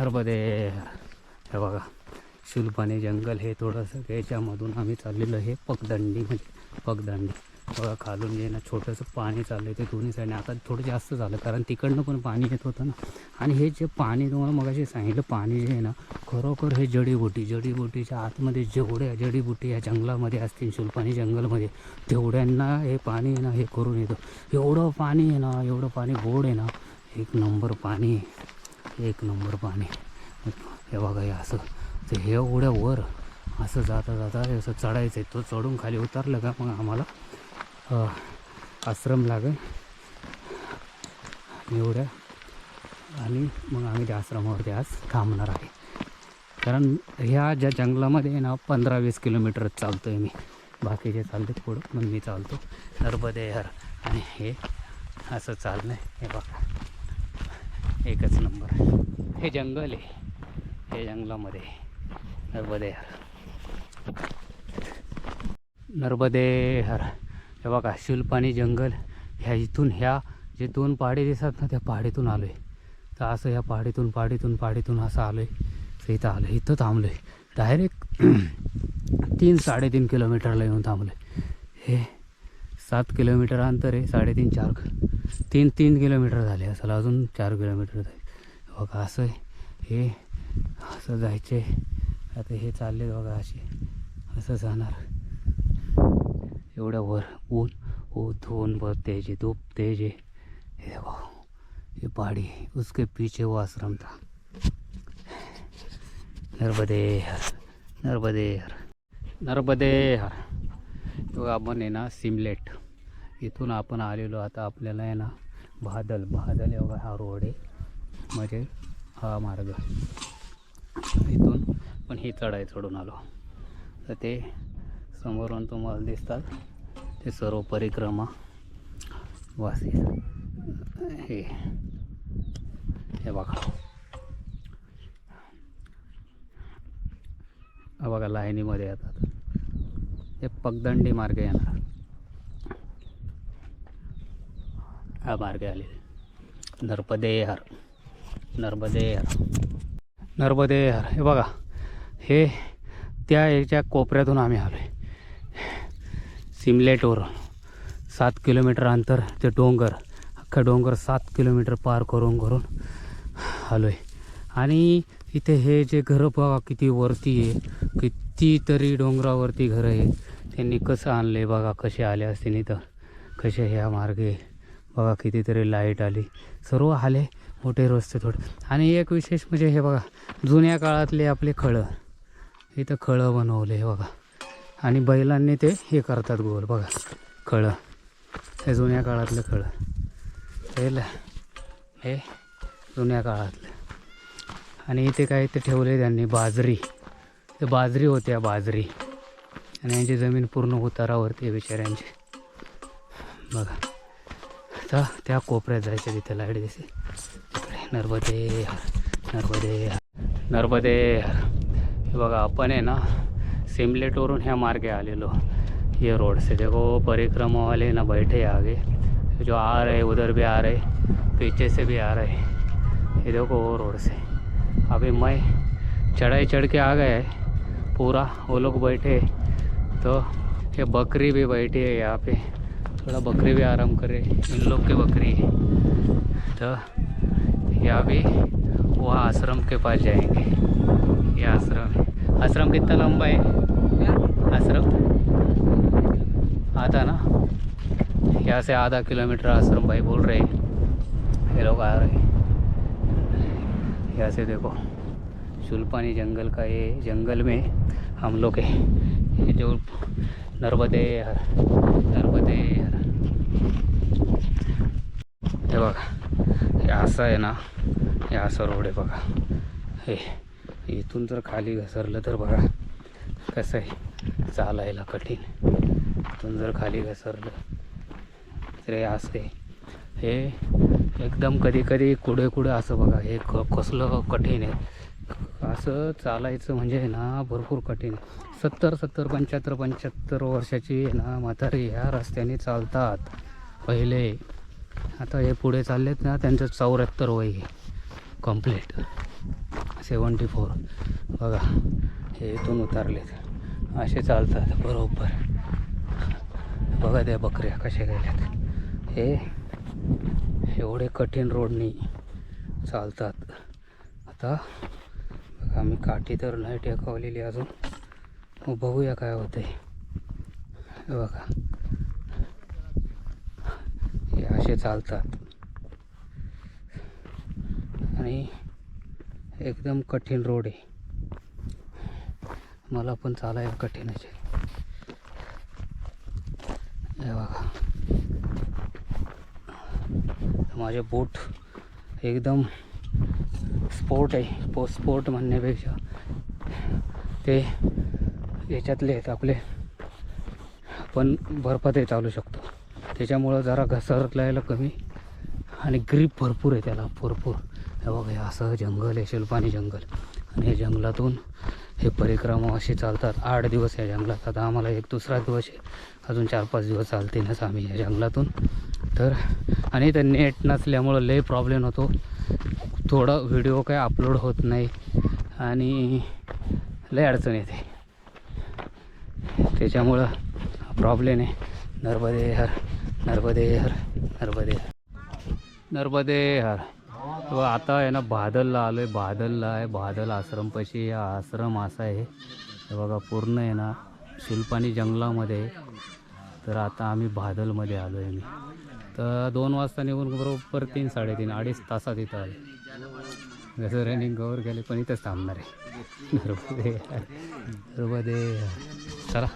हरबदे हे बघा. शुलपाणी जंगल हे थोडंसं याच्यामधून आम्ही चाललेलो हे पगदंडी म्हणजे पगदंडी. बघा खालून जे ना छोटंसं पाणी चाललं आहे ते दोन्ही साईडने आता थोडं जास्त झालं कारण तिकडनं पण पाणी येत होतं ना. आणि हे जे पाणी तुम्हाला मगाशी सांगितलं पाणी जे आहे ना खरोखर हे जडीबुटी. जडीबुटीच्या आतमध्ये जेवढ्या जडीबुटी या जंगलामध्ये असतील शुलपाणी जंगलमध्ये तेवढ्यांना हे पाणी आहे ना हे करून येतं. एवढं पाणी आहे ना एवढं पाणी गोड आहे ना. एक नंबर पाणी एक नंबर पाणी. हे बघा हे असं तर हे एवढ्या वर असं जाता जाता असं चढायचं आहे तो चढून खाली उतरलं का मग आम्हाला आश्रम लागेल. एवढ्या. आणि मग आम्ही त्या आश्रमावरती आज थांबणार आहे. कारण ह्या ज्या जंगलामध्ये आहे ना पंधरा वीस किलोमीटरच चालतो आहे मी. बाकीचे चालते पुढं मग मी चालतो. नर्मदे हर आणि हे असं चालणं हे बघा. एकच नंबर आहे. हे जंगल आहे. हे जंगलामध्ये नर्मदे हर नर्मदे हर हे बघा शुलपाणी जंगल ह्या इथून ह्या जे दोन पहाडी दिसतात ना त्या पहाडीतून आलो आहे तर असं ह्या पहाडीतून पहाडीतून पहाडीतून असं आलो आहे तर इथं आलं इथं थांबलो आहे डायरेक्ट तीन साडेतीन किलोमीटरला येऊन थांबलो आहे हे सात किलोमीटर अंतर आहे साडेतीन चार तीन तीन किलोमीटर झाले असं अजून चार किलोमीटर जाईल बघा असं हे असं जायचे. आता हे चालले बघा असे. असं जाणार. एवढ्या वर ऊन. ऊ धुवून बहुत तेज धूप तेज. हे बघा. हे ये पहाड़ी उसके पीछे वो आश्रम था. नर्मदे हर नर्मदे हर नर्मदे हर तो आपण आहे ना सिमलेट. इथून आपण आलेलो आता आपल्याला आहे ना भादल भादल एवढा हा रोड आहे. म्हणजे हा मार्ग. इथून पण ही चढाई चढून आलो. तर ते समोरून तुम्हाला दिसतात. ते सर्व परिक्रमा वासी. हे. हे बघा. बघा लाईनीमध्ये येतात. हे पगदंडी मार्ग येणार. हा मार्ग आले नर्मदेहर. नर्मदेहर. नर्मदेहर. हे बघा हे त्या याच्या कोपऱ्यातून आम्ही आलो आहे सिमलेटवरून सात किलोमीटर अंतर ते डोंगर अख्खा डोंगर सात किलोमीटर पार करून करून आलो आहे आणि इथे हे जे घरं बघा किती वरती आहे. कितीतरी डोंगरावरती घरं आहे त्यांनी कसं आणलं आहे बघा कसे आले असते नाही तर. कसे ह्या मार्गे. बघा कितीतरी लाइट आली. सर्व आले मोठे रस्ते थोडे. आणि एक विशेष म्हणजे हे बघा जुन्या काळातले आपले खळं. इथं खळं बनवले हे बघा. आणि बैलांनी ते हे करतात गोल बघा खळं. हे जुन्या काळातलं खळं. हे जुन्या काळातलं. आणि इथे काय ते ठेवले त्यांनी बाजरी. ते बाजरी होत्या बाजरी. आणि यांची जमीन पूर्ण उतारावरती आहे बिचाऱ्यांची. बघा. आता त्या कोपऱ्यात जायचं तिथे लाइट दिसे नर्मदे नर्मदे नर्मदे. हे बघा आपण आहे ना सिमलेटवरून ह्या मार्गे आलेलो. ये रोड से देखो परिक्रमा वाले ना बैठे आगे. जो आ रहे उधर भी आ रहे पीछे से भी आ रहे. ये देखो वो रोड से. अभी मैं चढ़ाई चढ़ के आ है, पूरा वो लोग बैठे तो ये बकरी भी बैठी है यहाँ पे। थोड़ा बकरी भी आराम करे, इन लोग की बकरी। तो यहाँ भी वह आश्रम के पास जाएँगे। ये आश्रम है। आश्रम कितना लंबा है? आश्रम? आधा ना? यहाँ से आधा किलोमीटर आश्रम भाई बोल रहे हैं। ये लोग आ रहे हैं। यहाँ से देखो शुल्पानी जंगल का ये जंगल में हम लोग है। जो नर्मदे हर नर्मदे हर हे। बघा हे असं आहे ना हे असं रोड आहे बघा। हे इथून जर खाली घसरलं तर बघा कसं आहे. चालायला कठीण. इथून जर खाली घसरलं तर हे असं. आहे हे एकदम कधी कधी कुठे कुठे असं बघा हे क कसलं कठीण आहे. असं चालायचं म्हणजे ना भरपूर कठीण सत्तर सत्तर पंच्याहत्तर पंच्याहत्तर वर्षाची ना म्हातारी ह्या रस्त्याने चालतात पहिले. आता हे पुढे चाललेत ना त्यांचं चौऱ्याहत्तर वय कंप्लीट सेवन्टी फोर. बघा हे इथून उतारलेत. असे चालतात बरोबर. बघा त्या बकऱ्या कशा गेल्यात. हे एवढे कठीण रोडनी चालतात. आता बघा आम्ही काठी तर नाही टेकवलेली अजून. बघूया काय होते हे बघा. हे असे चालतात. आणि एकदम कठीण रोड आहे. मला पण चालायला कठीणच आहे. हे बघा. माझे बूट एकदम स्पोर्ट आहे. पो स्पोर्ट म्हणण्यापेक्षा. ते याच्यातले आहेत आपले. पण बर्फातही चालू शकतो. त्याच्यामुळं जरा घसरलायला कमी. आणि ग्रीप भरपूर आहे त्याला. भरपूर. हे बघा असं जंगल आहे शिल्पानी जंगल. आणि या जंगलातून हे परिक्रमा असे चालतात. आठ दिवस या जंगलात. आता आम्हाला एक दुसरा दिवस आहे. अजून चार पाच दिवस चालतीलच आम्ही या जंगलातून. तर आणि तर नेट नसल्यामुळं लय प्रॉब्लेम होतो. थोडं व्हिडिओ काय अपलोड होत नाही. आणि लय अडचण येते. त्याच्यामुळं प्रॉब्लेम आहे. नर्मदे हर नर्मदे हर नर्मदे हर. नर्मदे हर. व आता आहे ना बादलला आलो आहे बादलला आहे. बादल आश्रमपाशी हा आश्रम असा आहे. हे बघा पूर्ण आहे ना शिल्पानी जंगलामध्ये तर आता आम्ही बादलमध्ये आलो आहे मी तर दोन वाजता निघून बरोबर तीन साडेतीन अडीच तासात इथं आले. जसं रनिंग कवर गेले पण इथंच थांबणार आहे. बरोबर हर. चला.